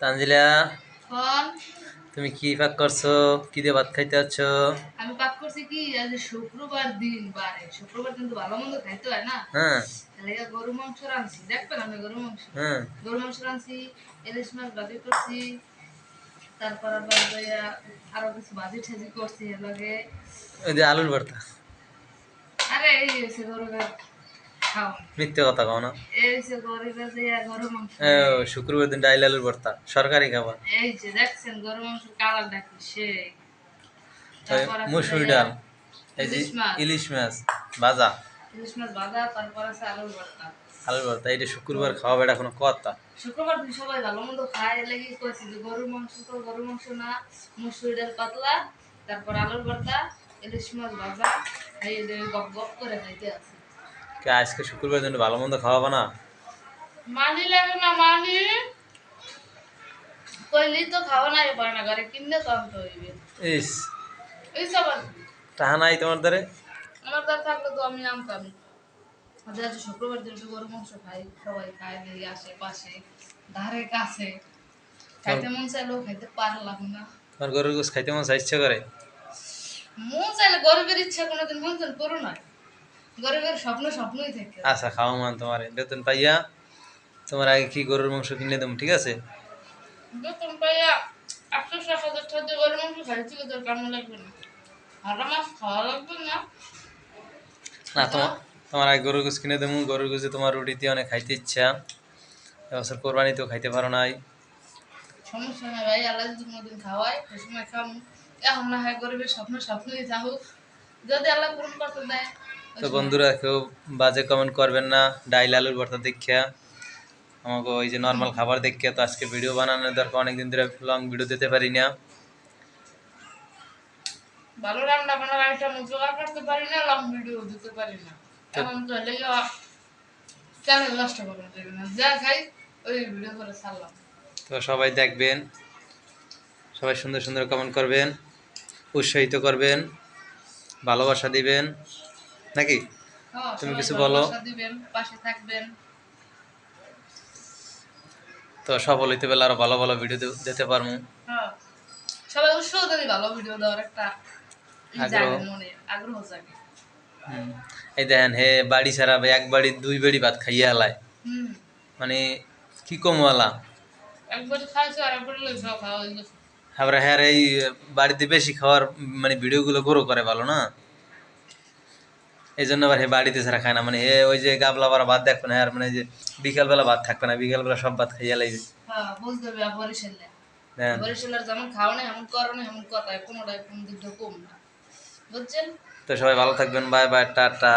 তানজিলা তুমি কি পাক করছ? কি দিয়ে ভাত খাইতে যাচ্ছ? আমি পাক করছি কি আজ শুক্রবার দিন বারে শুক্রবার দিন তো ভালো মন্দ খাইতে হয় না। হ্যাঁ। তাহলে গরু মাংস রাঁধছি। দেখবেন আমি গরু মাংস। হ্যাঁ। গরু মাংস রাঁধছি ইলিশ মাছ ভাজি করছি তারপর আবার দইয়া আরও কিছু ভাজি ঠাজি করছি এর লগে। ওই যে আলুর ভর্তা। আরে এই হয়েছে গরুর খাও মিথ্যে কথা কও না। শুক্রবার দিন ডাইল আলুর ভর্তা সরকারি খাবার। এই যে দেখছেন গরু মাংসের কালার দেখি সে মুসুর ডাল এই যে ইলিশ মাছ। ভাজা। ইলিশ মাছ ভাজা তারপর আছে আলুর ভর্তা। আলুর ভর্তা এইটা শুক্রবার খাওয়াবে এটা কোনো কথা। শুক্রবার দিন সবাই ভালো মন্দ খায় লেগে কইছি যে গরুর মাংস তো গরুর মাংস না মুসুর ডাল পাতলা তারপর আলুর ভর্তা ইলিশ মাছ ভাজা এই গপ গপ করে খাইতে আছে। কে আজকে শুক্রবার দিন ভালো মন্দ খাওয়াবো না? মানি লাগে না মানি। কইলি তো খাওয়া নাই পারে না ঘরে কিনলে তো আনতে হইবে। ইস এই সব টাহা নাই তোমার দ্বারে আমার দ্বার থাকলে তো আমি আনতাম। আজ আজ শুক্রবার দিন একটু গরুর মাংস খাই সবাই খায় আসে পাশে ধারে কাছে। খাইতে মন চাইলেও খাইতে পারলাম না। তোমার গরুর গোস খাইতে মন ইচ্ছে করে? মন চাইলে গরিবের ইচ্ছা কোনোদিন মন চাইলে পূরণ হয় গরিবের স্বপ্ন স্বপ্নই থাকে। আচ্ছা খাওয়া মান তোমার বেতন পাইয়া তোমার আগে কি গরুর মাংস কিনে দেবো ঠিক আছে? বেতন পাইয়া আটশো হাজার টাকা দিয়ে গরুর মাংস খাইছি তোর কেমন লাগবে না। ভালো মাছ খাওয়া লাগবে না। না তোমার তোমার আগে গরুর গোস কিনে দেবো গরুর গোসে তোমার রুটি দিয়ে অনেক খাইতে ইচ্ছা। এবছর কোরবানিতেও খাইতে পারো নাই। সমস্যা নাই ভাই আল্লাহ যদি কোনোদিন খাওয়ায় সে সময় খাম। এখন না হয় গরিবের স্বপ্ন স্বপ্নই থাকুক। যদি আল্লাহ পূরণ করতে দেয়। তো বন্ধুরা কেউ বাজে কমেন্ট করবেন না। ডাইল আলুর ভর্তা দেখিয়া আমাকে ওই যে নর্মাল খাবার দেখিয়া তো আজকে ভিডিও বানানোর দরকার অনেকদিন ধরে লং ভিডিও দিতে পারি না। ভালো রান্না বান্নার আইটেম জোগাড় করতে পারি না লং ভিডিও দিতে পারি না। এখন তো লেগে চ্যানেল নষ্ট করে দেবে না। যা খাই ওই ভিডিও করে ছাড়লাম। তো সবাই দেখবেন সবাই সুন্দর সুন্দর কমেন্ট করবেন উৎসাহিত করবেন ভালোবাসা দিবেন। নাকি? হ্যাঁ, তুমি কিছু বলো। তো সফল হইতে পেলে আরও ভালো ভালো ভিডিও দিতে পারব হ্যাঁ সবাই উৎসাহ দেবে ভালো ভিডিও দেওয়ার একটা আগ্রহ। জাগে আগ্রহ জাগে। এই দেখেন হে বাড়ি ছাড়া এক বাড়ি দুই বাড়ি ভাত খাইয়া হুম। মানে কি কমওয়ালা হয়ে আবার হ্যাঁ এই বাড়িতে বেশি খাওয়ার মানে ভিডিওগুলো গ্রো করে ভালো না? এই জন্য আবার হে বাড়িতে ছাড়া খায় না। মানে হে ওই যে গাবলা বারা ভাত দেখবে না আর মানে যে বিকালবেলা ভাত থাকবে না বিকালবেলা সব ভাত খাইয়া লাগবে হ্যাঁ হ্যাঁ। তো সবাই ভালো থাকবেন বাই বাই টাটা।